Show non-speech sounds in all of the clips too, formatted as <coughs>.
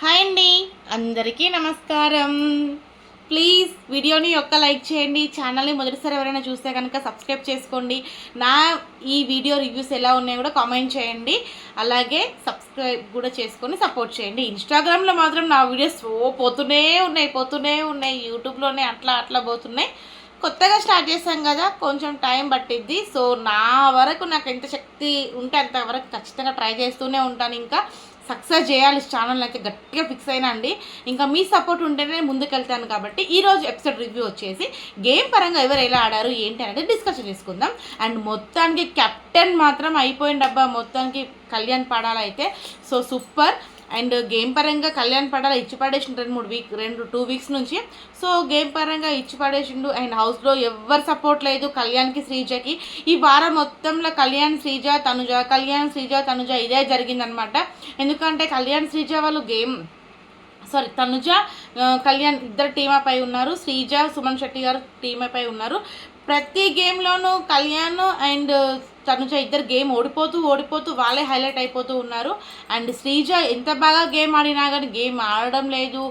Hi అండి. అందరికీ నమస్కారం. ప్లీజ్ వీడియోని ఒక్క లైక్ చేయండి. ఛానల్ని మొదటిసారి ఎవరైనా చూస్తే కనుక సబ్స్క్రైబ్ చేసుకోండి. నా ఈ వీడియో రివ్యూస్ ఎలా ఉన్నాయో కూడా కామెంట్ చేయండి. అలాగే సబ్స్క్రైబ్ కూడా చేసుకొని సపోర్ట్ చేయండి. ఇన్స్టాగ్రామ్లో మాత్రం నా వీడియోస్ ఓ పోతూనే ఉన్నాయి పోతూనే ఉన్నాయి. యూట్యూబ్లోనే అట్లా అట్లా పోతున్నాయి. కొత్తగా స్టార్ట్ చేశాం కదా కొంచెం టైం పట్టిద్ది. సో నా వరకు నాకు ఎంత శక్తి ఉంటే అంతవరకు ఖచ్చితంగా ట్రై చేస్తూనే ఉంటాను ఇంకా. సక్సెస్ చేయాలి ఛానల్ అయితే గట్టిగా ఫిక్స్ అయినా అండి. ఇంకా మీ సపోర్ట్ ఉంటేనే ముందుకెళ్తాను కాబట్టి ఈరోజు ఎపిసోడ్ రివ్యూ వచ్చేసి గేమ్ పరంగా ఎవరు ఎలా ఆడారు ఏంటి అనేది డిస్కషన్ చేసుకుందాం. అండ్ మొత్తానికి కెప్టెన్ మాత్రం అయిపోయిందబ్బా మొత్తానికి కళ్యాణ్ పాడాలైతే. సో సూపర్ అండ్ గేమ్ పరంగా కళ్యాణ్ పడాల ఇచ్చి పడేసిండు రెండు మూడు వీక్ రెండు టూ వీక్స్ నుంచి. సో గేమ్ పరంగా ఇచ్చి పడేసిండు అండ్ హౌస్లో ఎవ్వరు సపోర్ట్ లేదు కళ్యాణ్కి శ్రీజకి. ఈ వారం మొత్తంలో కళ్యాణ్ శ్రీజ తనుజ కళ్యాణ్ శ్రీజ తనుజ ఇదే జరిగిందనమాట. ఎందుకంటే కళ్యాణ్ శ్రీజ వాళ్ళు గేమ్ సారీ తనుజ కళ్యాణ్ ఇద్దరు టీమ్ అప్ అయి ఉన్నారు. శ్రీజ సుమన్ శెట్టి గారు టీమ్ అప్ అయి ఉన్నారు. ప్రతి గేమ్లోనూ కళ్యాణ్ అండ్ తనుజ ఇద్దరు గేమ్ ఓడిపోతూ ఓడిపోతూ వాళ్ళే హైలైట్ అయిపోతూ ఉన్నారు. అండ్ శ్రీజ ఎంత బాగా గేమ్ ఆడినా కానీ గేమ్ ఆడడం లేదు.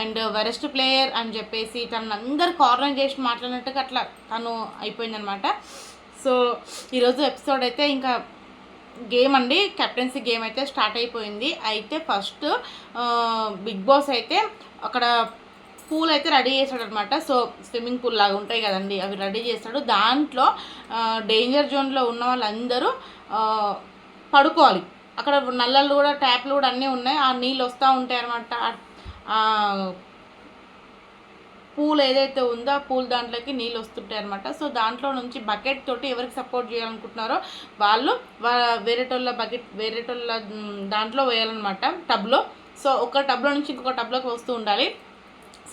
అండ్ వరెస్ట్ ప్లేయర్ అని చెప్పేసి తను అందరు కార్నర్ చేసి మాట్లాడినట్టుగా అట్లా తను అయిపోయిందనమాట. సో ఈరోజు ఎపిసోడ్ అయితే ఇంకా గేమ్ అండి. కెప్టెన్సీ గేమ్ అయితే స్టార్ట్ అయిపోయింది. అయితే ఫస్ట్ బిగ్ బాస్ అయితే అక్కడ పూల్ అయితే రెడీ చేశాడు అనమాట సో స్విమ్మింగ్ పూల్ లాగా ఉంటాయి కదండి అవి రెడీ చేస్తాడు. దాంట్లో డేంజర్ జోన్లో ఉన్న వాళ్ళందరూ పడుకోవాలి. అక్కడ నల్లలు కూడా ట్యాప్లు కూడా అన్నీ ఉన్నాయి. ఆ నీళ్ళు వస్తూ ఉంటాయి అనమాట. పూల్ ఏదైతే ఉందో ఆ పూల్ దాంట్లోకి నీళ్ళు వస్తుంటాయి అనమాట. సో దాంట్లో నుంచి బకెట్ తోటి ఎవరికి సపోర్ట్ చేయాలనుకుంటున్నారో వాళ్ళు వా- వేరేటోళ్ళ బకెట్ వేరేటోళ్ళ దాంట్లో వేయాలన్నమాట టబ్లో. సో ఒక టబ్లో నుంచి ఇంకొక టబ్లోకి వస్తూ ఉండాలి.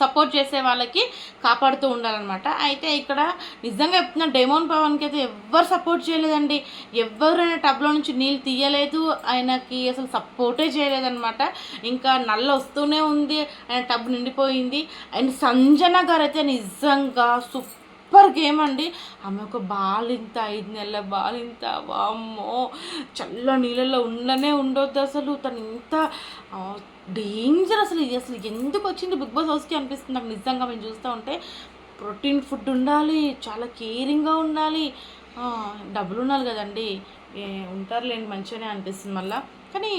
సపోర్ట్ చేసే వాళ్ళకి కాపాడుతూ ఉండాలన్నమాట. అయితే ఇక్కడ నిజంగా చెప్తున్నా డెమోన్ పవన్కి అయితే ఎవ్వరు సపోర్ట్ చేయలేదండి. ఎవరైనా టబ్లో నుంచి నీళ్ళు తీయలేదు ఆయనకి అసలు సపోర్టే చేయలేదన్నమాట. ఇంకా నల్ల వస్తూనే ఉంది ఆయన టబ్ నిండిపోయింది. అండ్ సంజన గారు అయితే నిజంగా సూపర్ గేమ్ అండి. ఆమె ఒక బాల్ ఇంత ఐదు నెలల బాల్ ఇంత వామ్మో చల్ల నీళ్ళలో ఉండనే ఉండొద్దు అసలు. తను ఇంత డేంజర్ అసలు. ఇది అసలు ఎందుకు వచ్చింది బిగ్ బాస్ హౌస్కి అనిపిస్తుంది. నాకు నిజంగా మేము చూస్తూ ఉంటే ప్రోటీన్ ఫుడ్ ఉండాలి చాలా కేరింగ్గా ఉండాలి. డబ్బులు ఉండాలి కదండి. ఉంటారులేండి మంచిగానే అనిపిస్తుంది మళ్ళీ. కానీ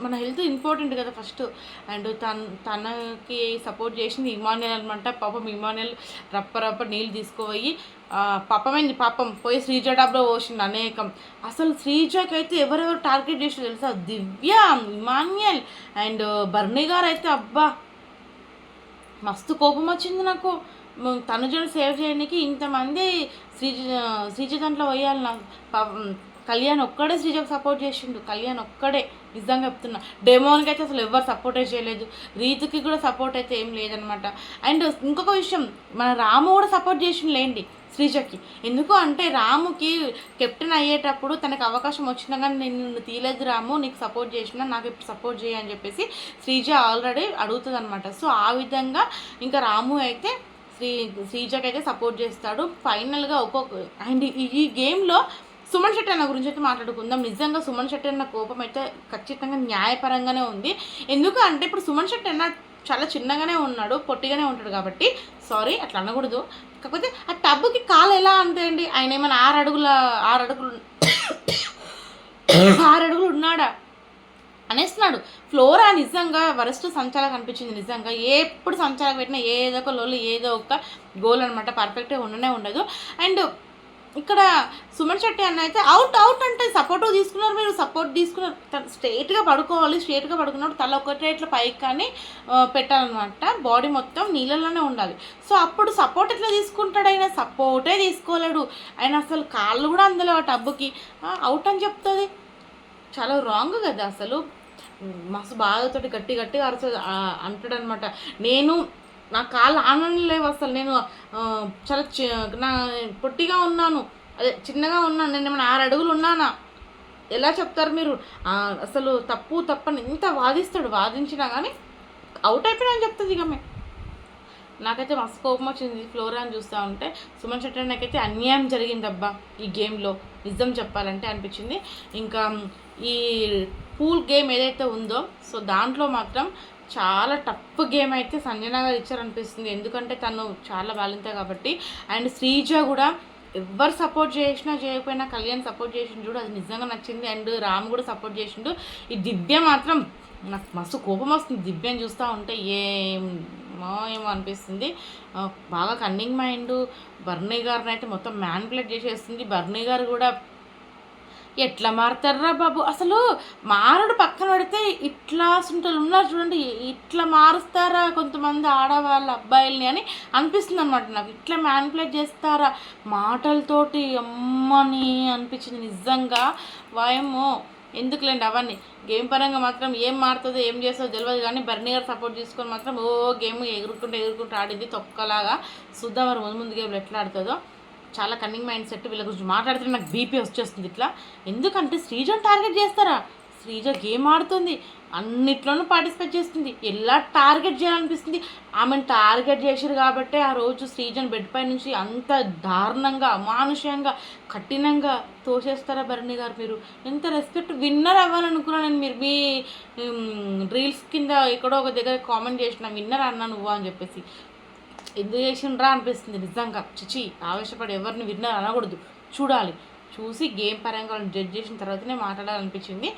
మన హెల్త్ ఇంపార్టెంట్ కదా ఫస్ట్. అండ్ తన తనకి సపోర్ట్ చేసింది ఇమానుయల్ అనమాట పాపం ఇమానుయల్ రప్ప రప్ప నీళ్ళు తీసుకుపోయి ఆ, పాపమైంది పాపం. పోయి శ్రీజ డాబ్లో పోసింది అనేకం. అసలు శ్రీజకి అయితే ఎవరెవరు టార్గెట్ చేసి తెలుసా? దివ్య ఇమాన్యల్ అండ్ బర్నీ గారు అయితే అబ్బా! మస్తు కోపం వచ్చింది నాకు. తన తనుజను సేవ్ చేయడానికి ఇంతమంది శ్రీజ శ్రీజ దాంట్లో పోయాలి నాకు. పాపం కళ్యాణ్ ఒక్కడే శ్రీజకు సపోర్ట్ చేసిండు. కళ్యాణ్ ఒక్కడే. నిజంగా చెప్తున్నా. డెమోన్కి అయితే అసలు ఎవరు సపోర్టే చేయలేదు. రీతుకి కూడా సపోర్ట్ అయితే ఏం లేదనమాట అండ్ ఇంకొక విషయం మన రాము కూడా సపోర్ట్ చేసిండు లేండి శ్రీజకి. ఎందుకు అంటే రాముకి కెప్టెన్ అయ్యేటప్పుడు తనకు అవకాశం వచ్చినా కానీ నేను నిన్ను తీయలేదు రాము నీకు సపోర్ట్ చేసిన నాకు ఇప్పుడు సపోర్ట్ చేయి అని చెప్పేసి శ్రీజ ఆల్రెడీ అడుగుతుంది అనమాట సో ఆ విధంగా ఇంకా రాము అయితే శ్రీ శ్రీజకి అయితే సపోర్ట్ చేస్తాడు ఫైనల్గా ఒక్కొక్క అండ్ ఈ- ఈ గేమ్లో సుమన్ శెట్టి అన్న గురించి అయితే మాట్లాడుకుందాం. నిజంగా సుమన్ శెట్టి అన్న కోపం అయితే ఖచ్చితంగా న్యాయపరంగానే ఉంది. ఎందుకు అంటే ఇప్పుడు సుమన్ శెట్టి అన్న చాలా చిన్నగానే ఉన్నాడు పొట్టిగానే ఉంటాడు కాబట్టి సారీ అట్లా అనకూడదు. కాకపోతే ఆ టబ్బుకి కాలు ఎలా అంతేండి ఆయన ఏమైనా ఆరు అడుగుల ఆరు అడుగులు <coughs> ఆరు అడుగులు ఉన్నాడా? అనేస్తున్నాడు. ఫ్లోరా నిజంగా వరస్ట్ సంచాలకు అనిపించింది నిజంగా. ఎప్పుడు సంచాలకు పెట్టినా ఏదో ఒక లోలు ఏదో ఒక గోల్ అనమాట పర్ఫెక్ట్గా ఉండనే ఉండదు. అండ్ ఇక్కడ సుమన్ శెట్టి అన్న అయితే అవుట్ అవుట్ అంటే సపోర్ట్ తీసుకున్నారు మీరు సపోర్ట్ తీసుకున్నారు. తను స్ట్రైట్గా పడుకోవాలి స్ట్రేట్గా పడుకున్నప్పుడు తల ఒకటే ఇట్లా పైకి కానీ పెట్టాలన్నమాట. బాడీ మొత్తం నీళ్ళలోనే ఉండాలి. సో అప్పుడు సపోర్ట్ ఎట్లా తీసుకుంటాడు ఆయన? సపోర్టే తీసుకోలేడు. ఆయన అసలు కాళ్ళు కూడా అందలేవు ఆ టబ్బుకి. అవుట్ అని చెప్తుంది. చాలా రాంగ్ కదా అసలు. మస్తు బాధతోటి గట్టి గట్టిగా అరచ అంటాడనమాట నేను నా కాళ్ళు ఆనందం లేవు అసలు. నేను చాలా నా పొట్టిగా ఉన్నాను. అదే చిన్నగా ఉన్నాను. నేను ఏమైనా ఆరు అడుగులు ఉన్నానా? ఎలా చెప్తారు మీరు? అసలు తప్పు తప్పని ఇంత వాదిస్తాడు. వాదించినా కానీ అవుట్ అయిపోయినా అని చెప్తుంది ఇక మేము నాకైతే మస్తు కోపం వచ్చింది. ఫ్లోరాన్ చూస్తూ ఉంటే సుమన్ శెట్టి నాకైతే అన్యాయం జరిగిందబ్బా ఈ గేమ్లో. నిజం చెప్పాలంటే అనిపించింది. ఇంకా ఈ పూల్ గేమ్ ఏదైతే ఉందో సో దాంట్లో మాత్రం చాలా టఫ్ గేమ్ అయితే సంజన గారు ఇచ్చారనిపిస్తుంది. ఎందుకంటే తను చాలా బాలింత కాబట్టి. అండ్ శ్రీజ కూడా ఎవరు సపోర్ట్ చేసినా చేయకపోయినా కళ్యాణ్ సపోర్ట్ చేసిండు చూడు అది నిజంగా నచ్చింది. అండ్ రామ్ కూడా సపోర్ట్ చేసిండు. ఈ దివ్య మాత్రం నాకు మస్తు కోపం వస్తుంది దివ్యని చూస్తూ ఉంటే. ఏమో ఏమో అనిపిస్తుంది. బాగా కన్నింగ్ మైండ్ బర్నీ గారిని అయితే మొత్తం మ్యాన్పులేట్ చేసేస్తుంది. బర్నీ గారు కూడా ఎట్లా మారుతారా బాబు? అసలు మారుడు పక్కన పెడితే ఇట్లా సుంటలు ఉన్నారు చూడండి. ఇట్లా మారుస్తారా కొంతమంది ఆడవాళ్ళ అబ్బాయిల్ని అని అనిపిస్తుంది అనమాట నాకు. ఇట్లా మ్యానిపులేట్ చేస్తారా? మాటలతోటి అమ్మని అనిపించింది నిజంగా. వాయమ్మో ఎందుకులేండి అవన్నీ? గేమ్ పరంగా మాత్రం ఏం మారుతుందో ఏం చేస్తుందో తెలియదు కానీ బర్నీ గారు సపోర్ట్ చేసుకొని మాత్రం ఓ గేమ్ ఎగురుకుంటూ ఎగురుకుంటూ ఆడింది తొక్కలాగా. చూద్దాం మరి ముందు ముందు గేమ్లు ఎట్లా ఆడుతుందో. చాలా కన్నింగ్ మైండ్ సెట్ వీళ్ళ గురించి మాట్లాడితే నాకు బీపీ వచ్చేస్తుంది ఇట్లా. ఎందుకంటే శ్రీజను టార్గెట్ చేస్తారా? శ్రీజ గేమ్ ఆడుతుంది. అన్నిట్లోనూ పార్టిసిపేట్ చేస్తుంది. ఎలా టార్గెట్ చేయాలనిపిస్తుంది? ఆమెను టార్గెట్ చేశారు కాబట్టి ఆ రోజు శ్రీజన్ బెడ్ పై నుంచి అంత దారుణంగా అమానుష్యంగా కఠినంగా తోసేస్తారా భరణి గారు మీరు? ఎంత రెస్పెక్ట్ విన్నర్ అవ్వాలనుకున్నాను నేను మీరు. మీ రీల్స్ కింద ఎక్కడో ఒక దగ్గర కామెంట్ చేసిన విన్నర్ అన్నా నువ్వు అని చెప్పేసి. ఎందుకు చేసిండ్రా అనిపిస్తుంది నిజంగా. చిచి ఆవేశపడి ఎవరిని విన్నర్ అనకూడదు. చూడాలి. చూసి గేమ్ పరంగా వాళ్ళని జడ్జ్ చేసిన తర్వాతనే మాట్లాడాలనిపించింది.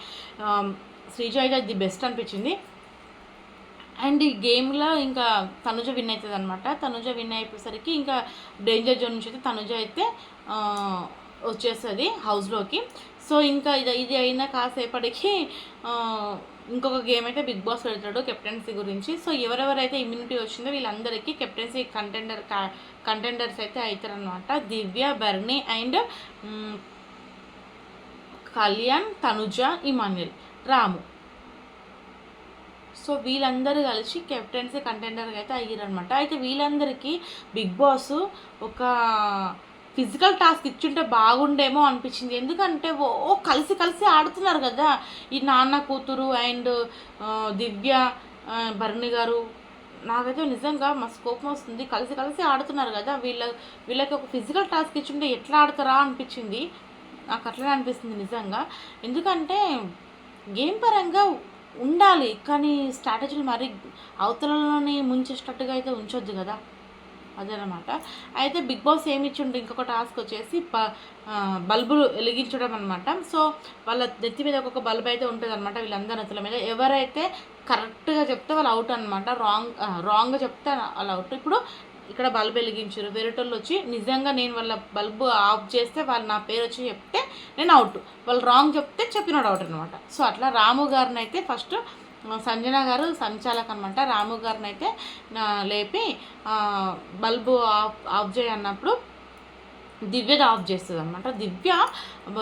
ఆమ్, శ్రీజ ది బెస్ట్ అనిపించింది. అండ్ ఈ గేమ్లో ఇంకా తనుజ విన్ అవుతుంది అనమాట తనుజ విన్ అయిపోయేసరికి ఇంకా డేంజర్ జోన్ నుంచి అయితే తనుజ అయితే వచ్చేస్తుంది హౌస్లోకి సో ఇంకా ఇది ఇది అయిన కాసేపటికి ఇంకొక గేమ్ అయితే బిగ్ బాస్ పెడతాడు కెప్టెన్సీ గురించి. సో ఎవరెవరైతే ఇమ్యూనిటీ వచ్చిందో వీళ్ళందరికీ కెప్టెన్సీ కంటెండర్ కంటెండర్స్ అయితే అవుతారనమాట Divya బర్నీ and Kalyan Tanuja Emmanuel Ramu. So వీళ్ళందరూ కలిసి కెప్టెన్సీ కంటెండర్గా అయితే అయ్యారనమాట అయితే వీళ్ళందరికీ బిగ్ బాస్ ఒక ఫిజికల్ టాస్క్ ఇచ్చుంటే బాగుండేమో అనిపించింది. ఎందుకంటే ఓ కలిసి కలిసి ఆడుతున్నారు కదా. ఈ నాన్న కూతురు అండ్ దివ్య భరణి గారు. నాకైతే నిజంగా మస్తు కోపం వస్తుంది కలిసి కలిసి ఆడుతున్నారు కదా. వీళ్ళ వీళ్ళకి ఒక ఫిజికల్ టాస్క్ ఇచ్చుంటే ఎట్లా ఆడతారా అనిపించింది. నాకు అట్లనే అనిపిస్తుంది నిజంగా. ఎందుకంటే గేమ్ పరంగా ఉండాలి. కానీ స్ట్రాటజీలు మరి అవతలలోని ముంచేటట్టుగా అయితే ఉంచొద్దు కదా. అదనమాట. అయితే బిగ్ బాస్ ఏమి ఇచ్చిండు ఇంకొక టాస్క్ వచ్చేసి ప బల్బులు వెలిగించడం అనమాట సో వాళ్ళ నెత్తి మీద ఒక్కొక్క బల్బ్ అయితే ఉంటుంది అనమాట వీళ్ళందరి నెత్తుల మీద. ఎవరైతే కరెక్ట్గా చెప్తే వాళ్ళు అవుట్ అనమాట రాంగ్ రాంగ్గా చెప్తే వాళ్ళు అవుట్. ఇప్పుడు ఇక్కడ బల్బ్ వెలిగించారు. వేరేటోళ్ళు వచ్చి నిజంగా నేను వాళ్ళ బల్బు ఆఫ్ చేస్తే వాళ్ళు నా పేరు వచ్చి చెప్తే నేను అవుట్. వాళ్ళు రాంగ్ చెప్తే చెప్పినాడు అవుట్ అనమాట సో అట్లా రాము గారిని అయితే ఫస్ట్ సంజన గారు సంచాలక్ అనమాట రాము గారిని అయితే లేపి బల్బు ఆఫ్ ఆఫ్ చేయన్నప్పుడు దివ్యది ఆఫ్ చేస్తుంది అనమాట దివ్య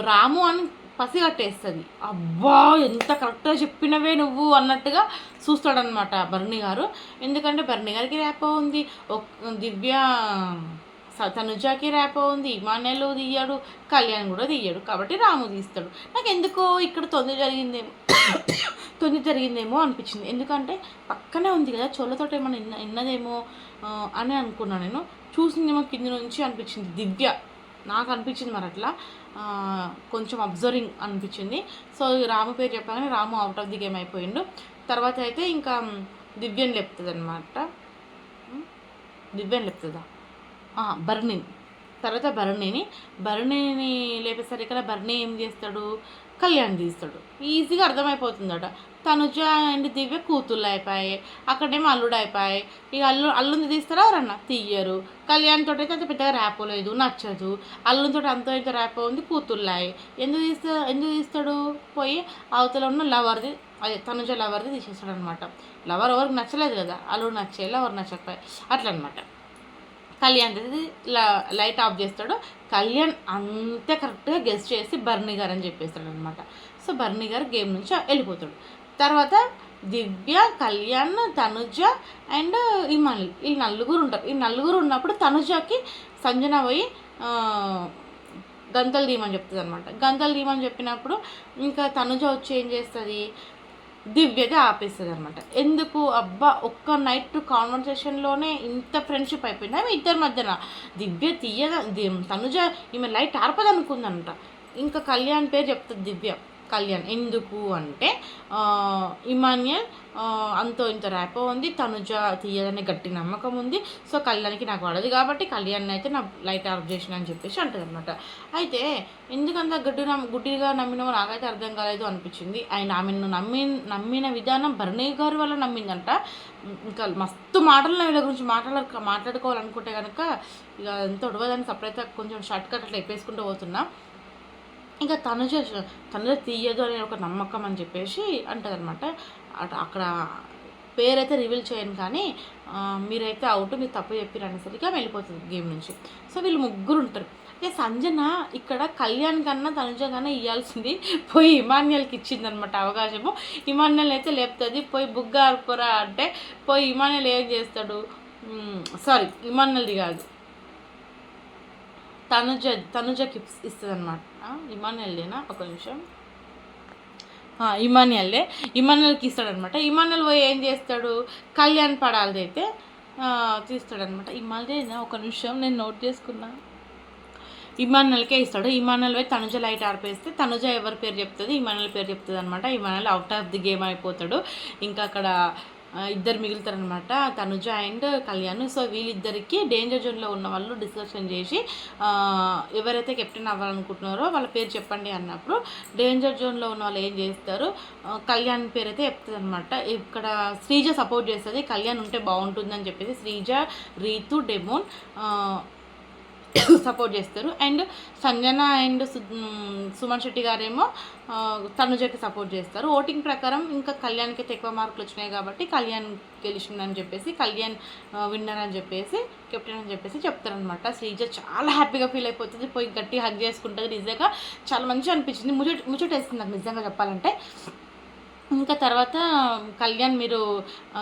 రాము అని పసిగట్టేస్తుంది. అబ్బా ఎంత కరెక్ట్గా చెప్పినవే నువ్వు అన్నట్టుగా చూస్తాడనమాట భరణి గారు. ఎందుకంటే భరణి గారికి రేప ఉంది. ఒక్- దివ్య తనుజాకి ర్యాపో ఉంది ఇమాన్యాలు తీయడు కళ్యాణ్ కూడా తీయడు కాబట్టి రాము తీస్తాడు. నాకు ఎందుకో ఇక్కడ తొందర జరిగిందేమో <coughs> తొందర జరిగిందేమో అనిపించింది. ఎందుకంటే పక్కనే ఉంది కదా చోళ్ళతో ఏమైనా ఇన్న ఇన్నదేమో అని అనుకున్నాను నేను. చూసిందేమో కింద నుంచి అనిపించింది. దివ్య నాకు అనిపించింది మరి అట్లా. కొంచెం అబ్జర్వింగ్ అనిపించింది. సో రాము పేరు చెప్పగానే Ramu out of the game అయిపోయిండు. తర్వాత అయితే ఇంకా దివ్యని లేపుతుంది అనమాట దివ్యని లేపుతుందా? ఆ, భరణిని తర్వాత భరణిని భరణిని లేపేసరికి భరణి ఏం చేస్తాడు? కళ్యాణ్ తీస్తాడు. ఈజీగా అర్థమైపోతుందట. తనుజ అండ్ దివ్య కూతుళ్ళు అయిపోయాయి అక్కడేమో అల్లుడు అయిపోయాయి ఇక అల్లు అల్లుని తీస్తారా ఎవరన్నా? తీయరు. కళ్యాణ్ తోటి అయితే అంత పెద్దగా రాపోలేదు నచ్చదు. అల్లుని అంత ఇంత రాపో ఉంది కూతుళ్ళాయి. ఎందుకు తీస్తా ఎందుకు తీస్తాడు? పోయి అవతల ఉన్న లవర్ది అదే తనుజ లవర్ది తీసేస్తాడు అనమాట లవర్ ఎవరికి నచ్చలేదు కదా. అల్లుడు నచ్చే లవర్ నచ్చకపోయి అట్లనమాట కళ్యాణ్ అనేది లైట్ ఆఫ్ చేస్తాడు. కళ్యాణ్ అంతే కరెక్ట్గా గెస్ట్ చేసి బర్నీ గారు అని చెప్పేస్తాడు అనమాట సో బర్నీ గారు గేమ్ నుంచి వెళ్ళిపోతాడు. తర్వాత దివ్య కళ్యాణ్ తనుజ అండ్ ఇమాలి ఈ నలుగురు ఉంటారు. ఈ నలుగురు ఉన్నప్పుడు తనుజకి సంజన పోయి గంతలు తీయమని చెప్తుంది అనమాట గంతలు తీయమని చెప్పినప్పుడు ఇంకా తనుజ వచ్చి ఏం చేస్తుంది? దివ్యగా ఆపేస్తుంది అనమాట ఎందుకు? అబ్బా ఒక్క నైట్ కాన్వర్సేషన్లోనే ఇంత ఫ్రెండ్షిప్ అయిపోయింది? ఆమె ఇద్దరి మధ్యన. దివ్య తీయగా ది- తనుజ ఈమె లైట్ ఆర్పదనుకుందంట. ఇంకా కళ్యాణ్ పేరు చెప్తుంది దివ్య. కళ్యాణ్. ఎందుకు అంటే ఆ, అంతో ఇంత ర్యాపో ఉంది తనుజ తీయదనే గట్టి నమ్మకం ఉంది. సో కళ్యాణ్కి నాకు పడదు కాబట్టి కళ్యాణ్ అయితే నా లైట్ ఆఫ్ చేసిన అని చెప్పేసి అంటుంది అనమాట అయితే ఎందుకంత గడ్డి నమ్మ గుడ్డిగా నమ్మినో నాకైతే అర్థం కాలేదు అనిపించింది. ఆయన ఆమెను నమ్మి నమ్మిన విధానం భరణి గారి వల్ల నమ్మిందంట. ఇంకా మస్తు మాటలు వీళ్ళ గురించి మాట్లాడ మాట్లాడుకోవాలనుకుంటే కనుక ఇక ఎంత ఉడవదని సపరేట్ కొంచెం షార్ట్ కట్ అట్లా ఎప్పేసుకుంటూ పోతున్నా. ఇంకా తనుజ తనుజ తీయదు అనే ఒక నమ్మకం అని చెప్పేసి అంటదనమాట అక్కడ పేరైతే రివీల్ చేయను కానీ మీరైతే అవుట్ మీరు తప్పు చెప్పారు అనేసరికి ఆమె వెళ్ళిపోతుంది గేమ్ నుంచి. సో వీళ్ళు ముగ్గురు ఉంటారు. అయితే సంజన ఇక్కడ కళ్యాణ్ కన్నా తనుజ కన్నా ఇవ్వాల్సింది పోయి ఇమాన్యుల్కి ఇచ్చింది అనమాట అవకాశము. ఇమాన్యుల్ అయితే లేపుతుంది పోయి బుగ్గ ఆరుకోరా అంటే పోయి ఇమాన్యుల్ ఏం చేస్తాడు? సారీ ఇమాన్యుల్ది కాదు. తనుజ తనుజకి ఇస్తుంది అనమాట ఇమానియల్లేనా ఒక నిమిషం. ఇమానియల్లే ఇమానియల్కి ఇస్తాడనమాట ఇమానియల్ పోయి ఏం చేస్తాడు? కళ్యాణ్ పడాలది అయితే తీస్తాడనమాట ఇమానియల్దేనా? ఒక నిమిషం నేను నోట్ చేసుకున్నా. ఇమానుయల్కే ఇస్తాడు. ఇమానుయల్ పోయి తనుజ లైట్ ఆర్పేస్తే తనుజ ఎవరి పేరు చెప్తుంది? ఇమానుయల్ పేరు చెప్తుంది అనమాట Emmanuel out of the game అయిపోతాడు. ఇంకా అక్కడ ఇద్దరు మిగులుతారనమాట తనుజ అండ్ కళ్యాణ్. సో వీళ్ళిద్దరికి డేంజర్ జోన్లో ఉన్న వాళ్ళు డిస్కషన్ చేసి ఎవరైతే కెప్టెన్ అవ్వాలనుకుంటున్నారో వాళ్ళ పేరు చెప్పండి అన్నప్పుడు డేంజర్ జోన్లో ఉన్న వాళ్ళు ఏం చేస్తారు? కళ్యాణ్ పేరు అయితే చెప్తుంది అనమాట ఇక్కడ శ్రీజ సపోర్ట్ చేస్తుంది. కళ్యాణ్ ఉంటే బాగుంటుందని చెప్పేసి శ్రీజ రీతు డెమోన్ సపోర్ట్ చేస్తారు. అండ్ సంజన అండ్ సుమన్ శెట్టి గారేమో తనుజకి సపోర్ట్ చేస్తారు. ఓటింగ్ ప్రకారం ఇంకా కళ్యాణ్కి అయితే ఎక్కువ మార్కులు వచ్చినాయి కాబట్టి కళ్యాణ్ గెలిచిందని చెప్పేసి కళ్యాణ్ విన్నర్ అని చెప్పేసి కెప్టెన్ అని చెప్పేసి చెప్తారనమాట శ్రీజ చాలా హ్యాపీగా ఫీల్ అయిపోతుంది. పోయి గట్టి హగ్ చేసుకుంటుంది. నిజంగా చాలా మంచిగా అనిపించింది. ముచ్చట ముచ్చటేస్తుంది నాకు నిజంగా చెప్పాలంటే. ఇంకా తర్వాత కళ్యాణ్ మీరు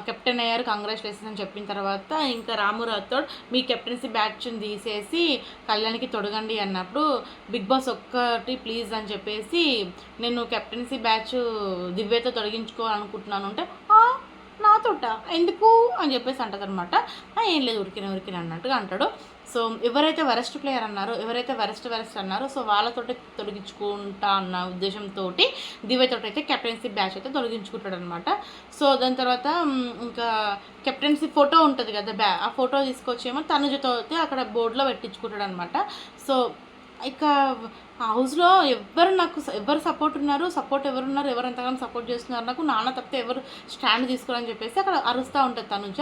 కెప్టెన్ అయ్యారు కంగ్రాచులేషన్ అని చెప్పిన తర్వాత ఇంకా రాము రాథోడ్ మీ కెప్టెన్సీ బ్యాచ్ని తీసేసి కళ్యాణ్కి తొడగండి అన్నప్పుడు బిగ్ బాస్ ఒక్కటి ప్లీజ్ అని చెప్పేసి నేను కెప్టెన్సీ బ్యాచ్ దివ్యతో తొలగించుకోవాలనుకుంటున్నాను అంటే "ఆ, నాతోట ఎందుకు? అని చెప్పేసి అంటదనమాట ఏం లేదు ఉరికిన ఉరికిన అన్నట్టుగా అంటాడు. సో ఎవరైతే వరెస్ట్ ప్లేయర్ అన్నారో ఎవరైతే వరెస్ట్ వరెస్ట్ అన్నారో సో వాళ్ళతోటి తొలగించుకుంటా అన్న ఉద్దేశంతో దివ్యతో అయితే కెప్టెన్సీ బ్యాచ్ అయితే తొలగించుకుంటాడు అనమాట సో దాని తర్వాత ఇంకా కెప్టెన్సీ ఫోటో ఉంటుంది కదా బ్యా ఆ ఫోటో తీసుకొచ్చేమో తనుజతో అయితే అక్కడ బోర్డులో పెట్టించుకుంటాడు అనమాట సో ఇక హౌస్లో ఎవరు నాకు ఎవరు సపోర్ట్ ఉన్నారు సపోర్ట్ ఎవరు ఉన్నారు ఎవరు ఎంతగానో సపోర్ట్ చేస్తున్నారు నాకు నాన్న తప్పితే ఎవరు స్టాండ్ తీసుకోవాలని చెప్పేసి అక్కడ అరుస్తూ ఉంటుంది తనుజ.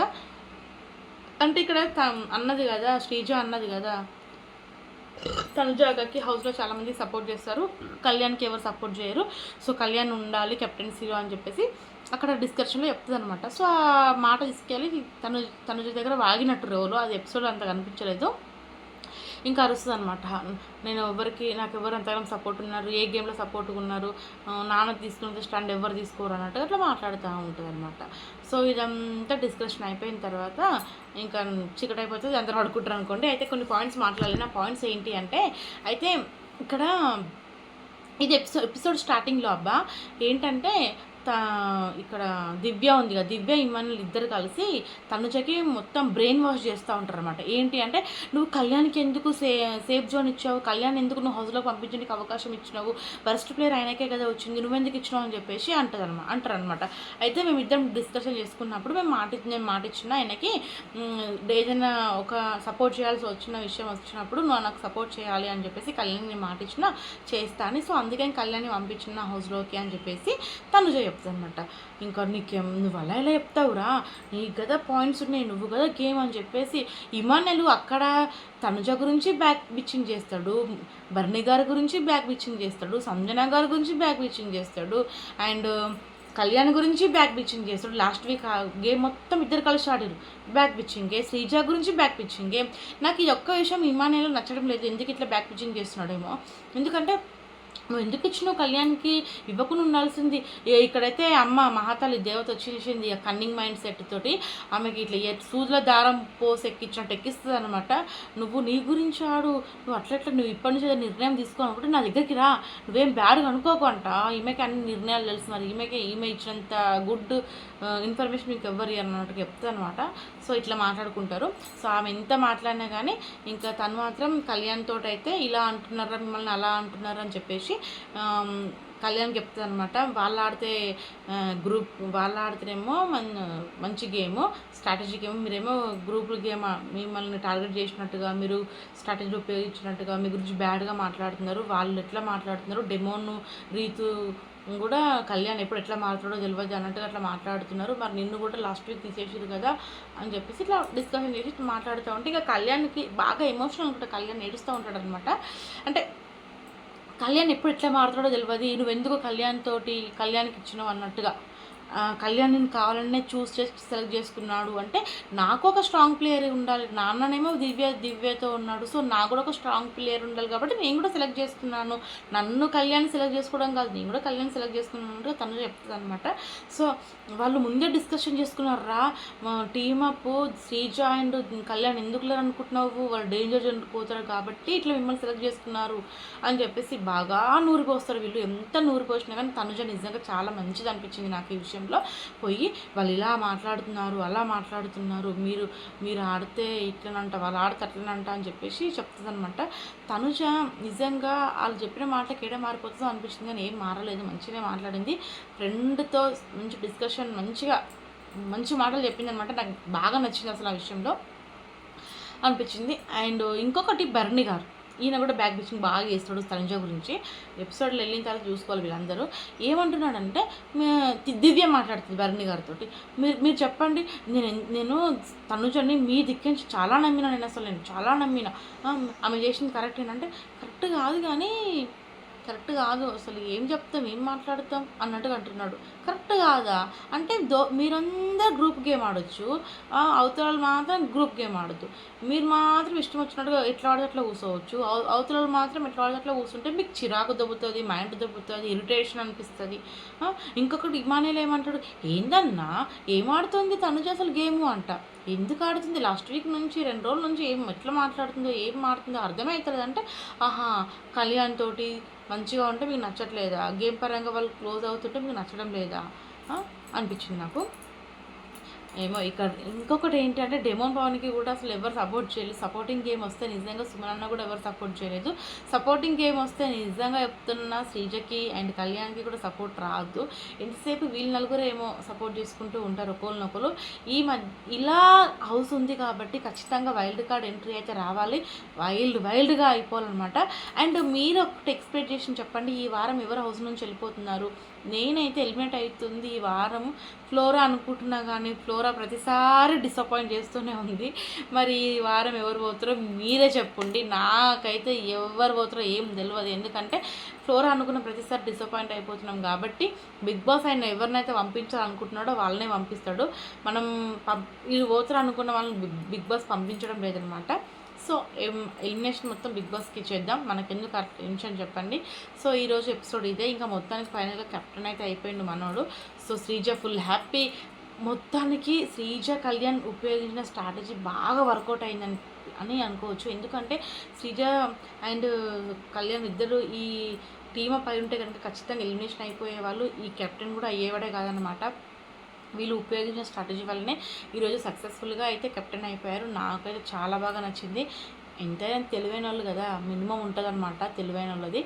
అంటే ఇక్కడ త- అన్నది కదా శ్రీజ అన్నది కదా. తనుజాగకి హౌస్లో చాలామంది సపోర్ట్ చేస్తారు. కళ్యాణ్కి ఎవరు సపోర్ట్ చేయరు. సో కళ్యాణ్ ఉండాలి కెప్టెన్సీలో అని చెప్పేసి అక్కడ డిస్కషన్లో చెప్తుంది అనమాట సో ఆ మాట తీసుకెళ్ళి తను తనుజ దగ్గర వాగినట్టు రోజు. అది ఎపిసోడ్ అంత కనిపించలేదు ఇంకా అరుస్తుంది అనమాట నేను ఎవరికి నాకు ఎవరు ఎంతగానో సపోర్ట్ ఉన్నారు ఏ గేమ్లో సపోర్ట్గా ఉన్నారు నాన్న తీసుకున్న స్టాండ్ ఎవరు తీసుకోరు అన్నట్టు అట్లా మాట్లాడుతూ ఉంటుంది అనమాట సో ఇదంతా డిస్కషన్ అయిపోయిన తర్వాత ఇంకా చీకటి అయిపోతుంది అందరూ పడుకుంటారు అనుకోండి. అయితే కొన్ని పాయింట్స్ మాట్లాడాలి. నా పాయింట్స్ ఏంటి అంటే అయితే ఇక్కడ ఇది ఎపిసోడ్ ఎపిసోడ్ స్టార్టింగ్లో అబ్బా ఏంటంటే తా ఇక్కడ దివ్య ఉంది కదా దివ్య ఇమానులు ఇద్దరు కలిసి తనుజకి మొత్తం బ్రెయిన్ వాష్ చేస్తూ ఉంటారు అనమాట ఏంటి అంటే నువ్వు కళ్యాణ్కి ఎందుకు సే సేఫ్ జోన్ ఇచ్చావు? కళ్యాణ్ ఎందుకు నువ్వు హౌస్లోకి పంపించడానికి అవకాశం ఇచ్చినావు? ఫస్ట్ ప్లేయర్ ఆయనకే కదా వచ్చింది నువ్వెందుకు ఇచ్చినావు? అని చెప్పేసి అంటది అంటారనమాట అంటారు అనమాట అయితే మేము ఇద్దరం డిస్కషన్ చేసుకున్నప్పుడు మేము మాట నేను మాట ఇచ్చిన ఆయనకి ఏదైనా ఒక సపోర్ట్ చేయాల్సి వచ్చిన విషయం వచ్చినప్పుడు నువ్వు నాకు సపోర్ట్ చేయాలి అని చెప్పేసి కళ్యాణ్ నేను మాట ఇచ్చిన చేస్తాను సో అందుకని కళ్యాణ్ని పంపించిన హౌస్లోకి అని చెప్పేసి తనుజ చెప్తుంది అనమాట ఇంకా నీకేం నువ్వు అలా ఇలా చెప్తావురా? నీకు కదా పాయింట్స్ ఉన్నాయి నువ్వు కదా గేమ్ అని చెప్పేసి ఇమానెలు అక్కడ తనుజ గురించి బ్యాక్ బిచ్చింగ్ చేస్తాడు బర్ణి గారి గురించి బ్యాక్ బిచ్చింగ్ చేస్తాడు సంజన గారి గురించి బ్యాక్ బిచ్చింగ్ చేస్తాడు అండ్ కళ్యాణ్ గురించి బ్యాక్ బిచ్చింగ్ చేస్తాడు. లాస్ట్ వీక్ ఆ గేమ్ మొత్తం ఇద్దరు కలిసి ఆడారు. బ్యాక్ పిచ్చింగే శ్రీజ గురించి బ్యాక్ పిచ్చింగే నాకు ఈ ఒక్క విషయం ఇమానేలో నచ్చడం లేదు. ఎందుకు ఇట్లా బ్యాక్ పిచ్చింగ్ చేస్తున్నాడేమో? ఎందుకంటే నువ్వు ఎందుకు ఇచ్చినావు కళ్యాణ్కి? ఇవ్వకుండా ఉండాల్సింది. ఇక్కడైతే అమ్మ మహాతల్లి దేవత వచ్చేసింది ఆ కన్నింగ్ మైండ్ సెట్ తోటి ఆమెకి ఇట్లా సూదుల దారం పోసి ఎక్కించినట్టు ఎక్కిస్తుంది అనమాట నువ్వు నీ గురించి ఆడు. నువ్వు అట్లట్లా నువ్వు ఇప్పటి నుంచి నిర్ణయం తీసుకో అనుకుంటే నా దగ్గరికి రా. నువ్వేం బ్యాడ్గా అనుకోకు అంట. ఈమెకి అన్ని నిర్ణయాలు తెలుసు మరి. ఈమెకి ఈమె ఇచ్చినంత గుడ్ ఇన్ఫర్మేషన్ మీకు ఎవ్వరు అన్నట్టు చెప్తా అనమాట సో ఇట్లా మాట్లాడుకుంటారు. సో ఆమె ఎంత మాట్లాడినా కానీ ఇంకా తను మాత్రం కళ్యాణ్ తోటి అయితే ఇలా అంటున్నారా మిమ్మల్ని అలా అంటున్నారా అని చెప్పేసి కళ్యాణ్ చెప్తుంది అనమాట వాళ్ళు ఆడితే గ్రూప్ వాళ్ళు ఆడితేనేమో మన మంచి గేమ్ స్ట్రాటజీ గేమ్. మీరేమో గ్రూపుల గేమ్ మిమ్మల్ని టార్గెట్ చేసినట్టుగా మీరు స్ట్రాటజీ ఉపయోగించినట్టుగా మీ గురించి బ్యాడ్గా మాట్లాడుతున్నారు. వాళ్ళు ఎట్లా మాట్లాడుతున్నారు? డెమోను రీతు కూడా కళ్యాణ్ ఎప్పుడు ఎట్లా మాట్లాడో తెలియదు అన్నట్టుగా అట్లా మాట్లాడుతున్నారు. మరి నిన్ను కూడా లాస్ట్ వీక్ తీసేసారు కదా అని చెప్పేసి ఇట్లా డిస్కషన్ చేసి మాట్లాడుతూ ఉంటే ఇక కళ్యాణ్కి బాగా ఎమోషనల్ ఉంటాడు కళ్యాణ్ ఏడుస్తూ ఉంటాడు అనమాట అంటే కళ్యాణ్ ఎప్పుడు ఎట్లా మారుతాడో తెలియదు నువ్వు ఎందుకు కళ్యాణ్ తోటి కళ్యాణ్కి ఇచ్చినావు అన్నట్టుగా. కళ్యాణ్ని కళ్యాణ్ నేను కావాలనే చూస్ చేసి సెలెక్ట్ చేసుకున్నాడు అంటే నాకు ఒక స్ట్రాంగ్ ప్లేయర్ ఉండాలి. నాన్ననేమో దివ్య దివ్యతో ఉన్నాడు. సో నాకు కూడా ఒక స్ట్రాంగ్ ప్లేయర్ ఉండాలి కాబట్టి నేను కూడా సెలెక్ట్ చేసుకున్నాను. నన్ను కళ్యాణ్ సెలెక్ట్ చేసుకోవడం కాదు నేను కూడా కళ్యాణ్ సెలెక్ట్ చేసుకున్నాను తను చెప్తుంది అనమాట సో వాళ్ళు ముందే డిస్కషన్ చేసుకున్నారు? రా team up Sreeja and Kalyan ఎందుకు లేరు అనుకుంటున్నావు? వాళ్ళు డేంజర్ పోతారు కాబట్టి ఇట్లా మిమ్మల్ని సెలెక్ట్ చేసుకున్నారు అని చెప్పేసి బాగా నూరు పోస్తారు వీళ్ళు. ఎంత నూరు పోసినా కానీ తనుజ నిజంగా చాలా మంచిది అనిపించింది నాకు ఈ విషయం. విషయంలో పోయి వాళ్ళు ఇలా మాట్లాడుతున్నారు అలా మాట్లాడుతున్నారు మీరు మీరు ఆడితే ఇట్లనంట వాళ్ళు ఆడితే అట్లనంట అని చెప్పేసి చెప్తుంది అనమాట తనుజ నిజంగా వాళ్ళు చెప్పిన మాటకి ఏడే మారిపోతుందో అనిపించింది కానీ ఏం మారలేదు. మంచిగా మాట్లాడింది. ఫ్రెండ్తో మంచి డిస్కషన్ మంచిగా మంచి మాటలు చెప్పింది అనమాట నాకు బాగా నచ్చింది అసలు ఆ విషయంలో అనిపించింది. అండ్ ఇంకొకటి బర్ణి గారు. ఈయన కూడా బ్యాక్ బిచ్చింగ్ బాగా చేస్తాడు తనుజ గురించి. ఎపిసోడ్లో వెళ్ళిన తర్వాత చూసుకోవాలి వీళ్ళందరూ. ఏమంటున్నాడంటే దివ్య మాట్లాడుతుంది భరణి గారితో మీరు మీరు చెప్పండి నేను నేను తనుజని మీ దిక్కించి చాలా నమ్మిన నేను అసలు నేను చాలా నమ్మిన. ఆమె చేసింది కరెక్ట్ ఏంటంటే కరెక్ట్ కాదు కానీ కరెక్ట్ కాదు అసలు ఏం చెప్తాం ఏం మాట్లాడతాం అన్నట్టుగా అంటున్నాడు. కరెక్ట్ కాదా? అంటే దో మీరందరూ గ్రూప్ గేమ్ ఆడొచ్చు. అవతల మాత్రం గ్రూప్ గేమ్ ఆడద్దు. మీరు మాత్రం ఇష్టం వచ్చినట్టుగా ఎట్లా ఆడితే అట్లా కూర్చోవచ్చు. అవతల మాత్రం ఎట్లా ఆడితే అట్లా కూర్చుంటే మీకు చిరాకు దొబ్బుతుంది మైండ్ దొబ్బుతుంది ఇరిటేషన్ అనిపిస్తుంది. ఇంకొకటి ఇమానేలు ఏమంటాడు ఏందన్నా ఏం ఆడుతుంది తనుజ అసలు గేమ్ అంట. ఎందుకు ఆడుతుంది? లాస్ట్ వీక్ నుంచి రెండు రోజుల నుంచి ఏం ఎట్లా మాట్లాడుతుందో ఏం మాడుతుందో అర్థమవుతుంది అంటే ఆహా కళ్యాణ్ తోటి మంచిగా ఉంటే మీకు నచ్చట్లేదా? గేమ్ పరంగా వాళ్ళు క్లోజ్ అవుతుంటే మీకు నచ్చడం లేదా? అనిపించింది నాకు. ఏమో ఇక్కడ ఇంకొకటి ఏంటంటే డెమోన్ పవన్కి కూడా అసలు ఎవరు సపోర్ట్ చేయలేదు. సపోర్టింగ్ గేమ్ వస్తే నిజంగా సుమన్ కూడా ఎవరు సపోర్ట్ చేయలేదు. సపోర్టింగ్ గేమ్ వస్తే నిజంగా చెప్తున్న శ్రీజకి అండ్ కళ్యాణ్కి కూడా సపోర్ట్ రాదు. ఎంతసేపు వీళ్ళు నలుగురు ఏమో సపోర్ట్ చేసుకుంటూ ఉంటారు ఒకరినొకరు ఈ మధ్య ఇలా హౌస్ ఉంది కాబట్టి ఖచ్చితంగా వైల్డ్ కార్డ్ ఎంట్రీ అయితే రావాలి. వైల్డ్ వైల్డ్గా అయిపోవాలన్నమాట. అండ్ మీరు ఒకటి ఎక్స్పెక్టేషన్ చెప్పండి ఈ వారం ఎవరు హౌస్ నుంచి వెళ్ళిపోతున్నారు? నేనైతే హెల్మెట్ అవుతుంది ఈ వారం. ఫ్లోరా అనుకుంటున్నా కానీ ఫ్లోరా ప్రతిసారి డిసప్పాయింట్ చేస్తూనే ఉంది. మరి ఈ వారం ఎవరు పోతారో మీరే చెప్పండి. నాకైతే ఎవరు పోతారో ఏం తెలియదు ఎందుకంటే ఫ్లోరా అనుకున్న ప్రతిసారి డిసప్పాయింట్ అయిపోతున్నాం కాబట్టి బిగ్ బాస్ ఆయన ఎవరినైతే పంపించాలనుకుంటున్నాడో వాళ్ళనే పంపిస్తాడు. మనం పంప్ వీళ్ళు పోతారు అనుకున్న వాళ్ళని బిగ్ బాస్ పంపించడం లేదనమాట. సో ఎలిమినేషన్ మొత్తం బిగ్ బాస్కి ఇచ్చేద్దాం మనకెందుకు ఆ టెన్షన్ చెప్పండి. సో ఈరోజు ఎపిసోడ్ ఇదే. ఇంకా మొత్తానికి ఫైనల్గా కెప్టెన్ అయితే అయిపోయిండు మనోడు. So Sreeja full happy. మొత్తానికి శ్రీజ కళ్యాణ్ ఉపయోగించిన స్ట్రాటజీ బాగా వర్కౌట్ అయిందని అని అనుకోవచ్చు. ఎందుకంటే శ్రీజ అండ్ కళ్యాణ్ ఇద్దరు ఈ టీమ్ అప్ అయి ఉంటే కనుక ఖచ్చితంగా ఎలిమినేషన్ అయిపోయే వాళ్ళు ఈ కెప్టెన్ కూడా అయ్యేవాడే కాదనమాట వీళ్ళు ఉపయోగించిన స్ట్రాటజీ వల్లనే ఈరోజు సక్సెస్ఫుల్గా అయితే కెప్టెన్ అయిపోయారు. నాకైతే చాలా బాగా నచ్చింది. ఎంతైనా తెలివైన వాళ్ళు కదా మినిమం ఉంటుందన్నమాట తెలివైన వాళ్ళది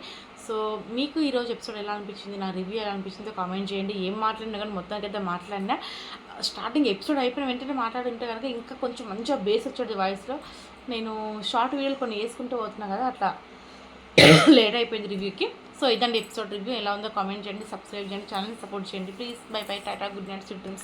సో మీకు ఈరోజు ఎపిసోడ్ ఎలా అనిపించింది? నా రివ్యూ ఎలా అనిపించిందో కామెంట్ చేయండి. ఏం మాట్లాడినా కానీ మొత్తానికి అయితే మాట్లాడినా. స్టార్టింగ్ ఎపిసోడ్ అయిపోయిన వెంటనే మాట్లాడుంటే కనుక ఇంకా కొంచెం మంచిగా బేస్ వచ్చేది వాయిస్లో. నేను షార్ట్ వీడియోలు కొన్ని వేసుకుంటూ పోతున్నా కదా అట్లా <coughs> లేట్ అయిపోయింది రివ్యూకి. సో ఇదండి ఎపిసోడ్ రివ్యూ ఎలా ఉందో కామెంట్ చేయండి సబ్స్క్రైబ్ చేయండి ఛానల్ని సపోర్ట్ చేయండి. Please bye bye tata good night students